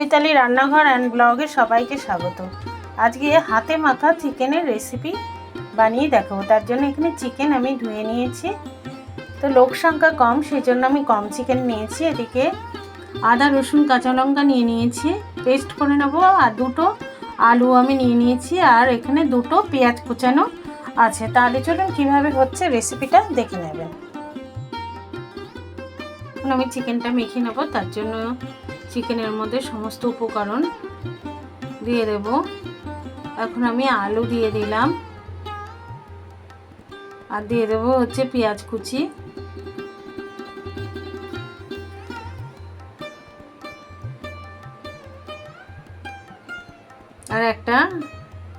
মিতালি রান্নাঘর অ্যান্ড ব্লগে সবাইকে স্বাগত। আজকে হাতে মাখা চিকেনের রেসিপি বানিয়ে দেখাবো। তার জন্য এখানে চিকেন আমি ধুয়ে নিয়েছি। তো লোক সংখ্যা কম সেই জন্য আমি কম চিকেন নিয়েছি। এদিকে আদা, রসুন, কাঁচা লঙ্কা নিয়ে নিয়েছি। পেস্ট করে নেব। আর দুটো আলু আমি নিয়ে নিয়েছি। আর এখানে দুটো পেঁয়াজ কুচানো আছে। তাহলে চলুন কীভাবে হচ্ছে রেসিপিটা দেখে নেবেন। আমি চিকেনটা মেখে নেব। তার জন্য চিকেনের মধ্যে সমস্ত উপকরণ দিয়ে দেব। এখন আমি আলু দিয়ে দিলাম। আর দিয়ে দেবো হচ্ছে পেঁয়াজ কুচি। আর একটা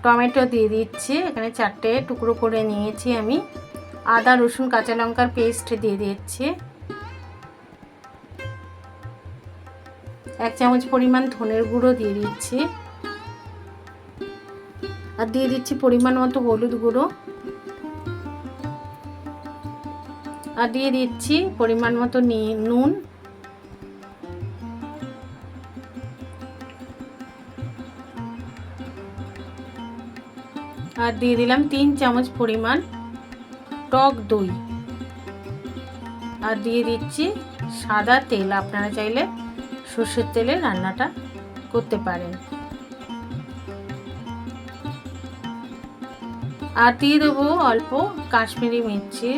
টমেটো দিয়ে দিচ্ছি। এখানে চারটে টুকরো করে নিয়েছি আমি। আদা, রসুন, কাঁচা লঙ্কার পেস্ট দিয়ে দিচ্ছি। এক চামচ পরিমাণ ধনের গুঁড়ো দিয়ে দিচ্ছি। আর দিয়ে দিচ্ছি পরিমাণ মতো হলুদ গুঁড়ো। আর দিয়ে দিচ্ছি পরিমাণ মতো নুন। আর দিয়ে দিলাম তিন চামচ পরিমাণ টক দই। আর দিয়ে দিচ্ছি সাদা তেল, আপনারা চাইলে সর্ষের তেলে রান্নাটা করতে পারেন। আর দিয়ে দেবো অল্প কাশ্মীরি মির্চি।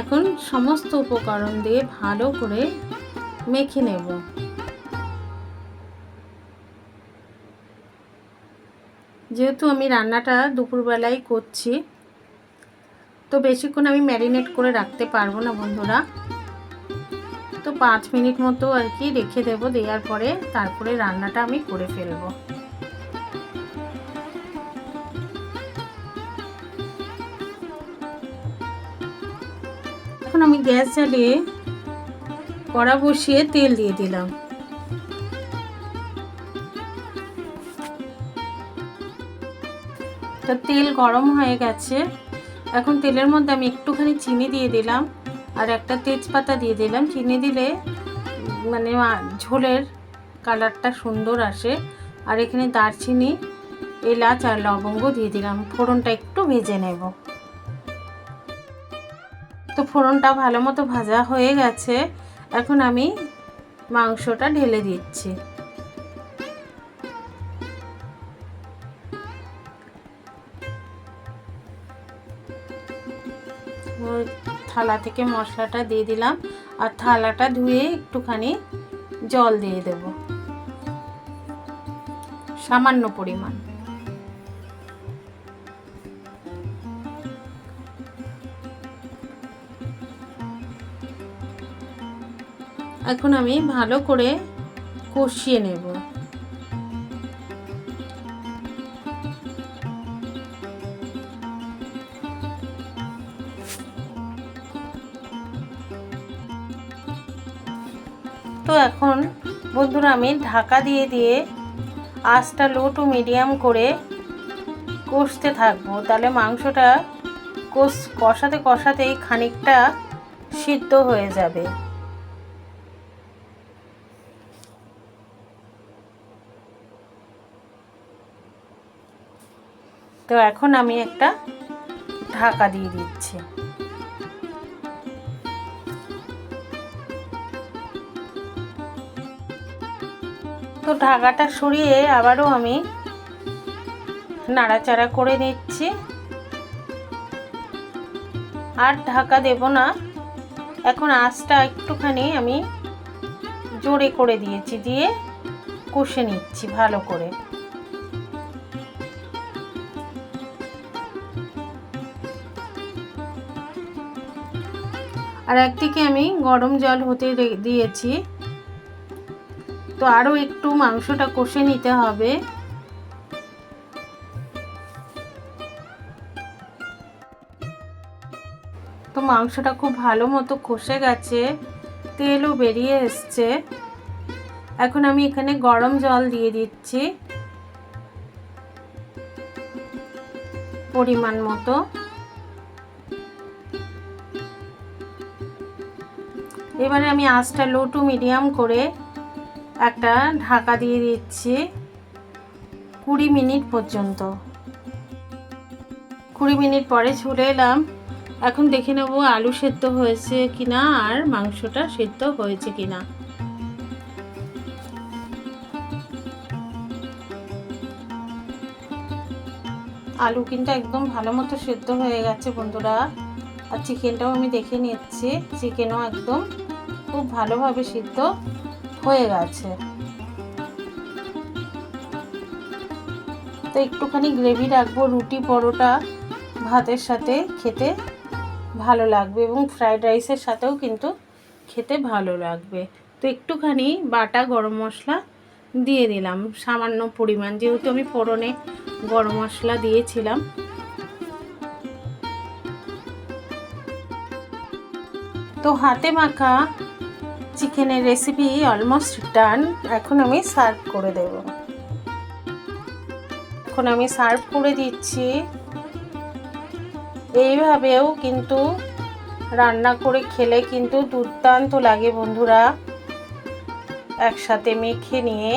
এখন সমস্ত উপকরণ দিয়ে ভালো করে মেখে নেব। যেহেতু আমি রান্নাটা দুপুরবেলায় করছি তো বেশিক্ষণ আমি ম্যারিনেট করে রাখতে পারব না বন্ধুরা। তো পাঁচ মিনিট মতো আর কি রেখে দেবো, দেওয়ার পরে তারপরে রান্নাটা আমি করে ফেলব। এখন আমি গ্যাস জ্বালিয়ে কড়া বসিয়ে তেল দিয়ে দিলাম। তো তেল গরম হয়ে গেছে। এখন তেলের মধ্যে আমি একটুখানি চিনি দিয়ে দিলাম আর একটা তেজপাতা দিয়ে দিলাম। চিনি দিলে মানে ঝোলের কালারটা সুন্দর আসে। আর এখানে দারচিনি, এলাচ আর লবঙ্গ দিয়ে দিলাম। ফোড়নটা একটু ভেজে নেব। তো ফোড়নটা ভালো মতো ভাজা হয়ে গেছে। এখন আমি মাংসটা ঢেলে দিচ্ছি। থালা থেকে মশলাটা দিয়ে দিলাম আর থালাটা ধুয়ে একটুখানি জল দিয়ে দেব। সামান্য পরিমাণ। এখন আমি ভালো করে কষিয়ে নেব। তো এখন বন্ধুরা আমি ঢাকা দিয়ে দিয়ে আঁচটা লো টু মিডিয়াম করে কষতে থাকব। তাহলে মাংসটা কষ, কষাতে কষাতেই খানিকটা সিদ্ধ হয়ে যাবে। তো এখন আমি একটা ঢাকা দিয়ে দিচ্ছি। তো ঢাকাটা সরিয়ে আবারও আমি নাড়াচাড়া করে নিচ্ছি। আর ঢাকা দেব না। এখন আঁচটা একটুখানি আমি জোরে করে দিয়েছি, দিয়ে কষে নিচ্ছি ভালো করে। আর একদিকে আমি গরম জল হতে দিয়েছি। তো আরও একটু মাংসটা কষে নিতে হবে। তো মাংসটা খুব ভালো মতো কষে গেছে, তেলও বেরিয়ে এসছে। এখন আমি এখানে গরম জল দিয়ে দিচ্ছি। পরিমাণ মতো। এবারে আমি আঁচটা লো টু মিডিয়াম করে একটা ঢাকা দিয়ে দিচ্ছি কুড়ি মিনিট পর্যন্ত। কুড়ি মিনিট পরে ছুটে এলাম। এখন দেখে নেব আলু সেদ্ধ হয়েছে কিনা আর মাংসটা সেদ্ধ হয়েছে কিনা। আলু কিন্তু একদম ভালো মতো সেদ্ধ হয়ে গেছে বন্ধুরা। আর চিকেনটাও আমি দেখে নিচ্ছি। চিকেনও একদম খুব ভালোভাবে সিদ্ধ হয়ে গেছে। তো একটুখানি গ্রেভি রাখব, রুটি, পরোটা, ভাতের সাথে খেতে ভালো লাগবে এবং ফ্রাইড রাইসের সাথেও কিন্তু খেতে ভালো লাগবে। তো একটুখানি বাটা গরম মশলা দিয়ে দিলাম, সামান্য পরিমাণ। যেহেতু আমি ফোড়নে গরম মশলা দিয়েছিলাম। তো হাতে মাখা চিকেনের রেসিপি অলমোস্ট ডান এখন আমি সার্ভ করে দেব। এখন আমি সার্ভ করে দিচ্ছি। এইভাবেও কিন্তু রান্না করে খেলে কিন্তু দুর্দান্ত লাগে বন্ধুরা। একসাথে মেখে নিয়ে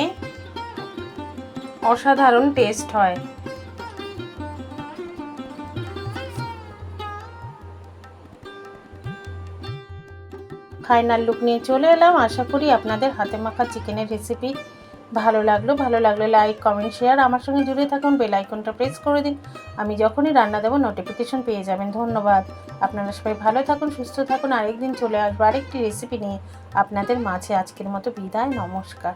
অসাধারণ টেস্ট হয়। ফাইনাল লুক নিয়ে চলে এলাম। আশা করি আপনাদের হাতে মাখা চিকেনের রেসিপি ভালো লাগল। ভালো লাগলে লাইক কমেন্ট শেয়ার আমার সঙ্গে জুড়ে থাকুন। বেল আইকনটা প্রেস করে দিন। আমি যখনই রান্না দেবো নোটিফিকেশন পেয়ে যাবেন। ধন্যবাদ। আপনারা সবাই ভালো থাকুন, সুস্থ থাকুন। আরেকদিন চলে আসব আরেকটি রেসিপি নিয়ে। আপনাদের মাঝে আজকের মতো বিদায়। নমস্কার।